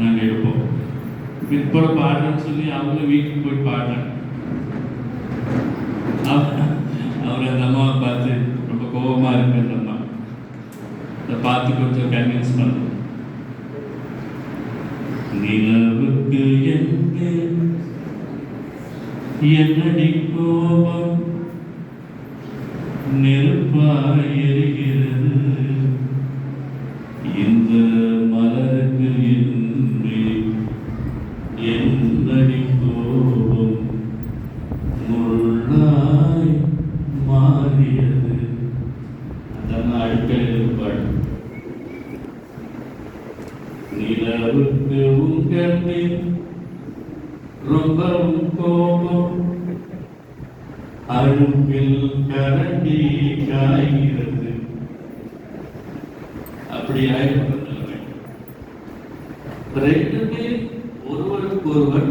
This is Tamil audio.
நாங்கள் எடுப்போம். பிற்பட பாடுறேன்னு சொல்லி அவங்க வீட்டுக்கு போய் பாடுறேன். அவர் அந்த அம்மாவை பார்த்து ரொம்ப கோபமாக இருக்கு அம்மா அதை பார்த்து கொஞ்சம் கன்வின்ஸ் பண்ணுவோம் நிலவுக்கு என்னடி கோபம்? நெருப்பாய் எரிகிறது. இந்த என்னடி முள்ளாய் மாறியது. அதெல்லாம் அடுக்களில் பாடு. நிலவுக்கு உங்களில் ரொம்பவும் கோபம். அழுப்பில் கரண்டி காய்கிறது அப்படி ஆயிரம் ரெண்டுமே ஒருவர்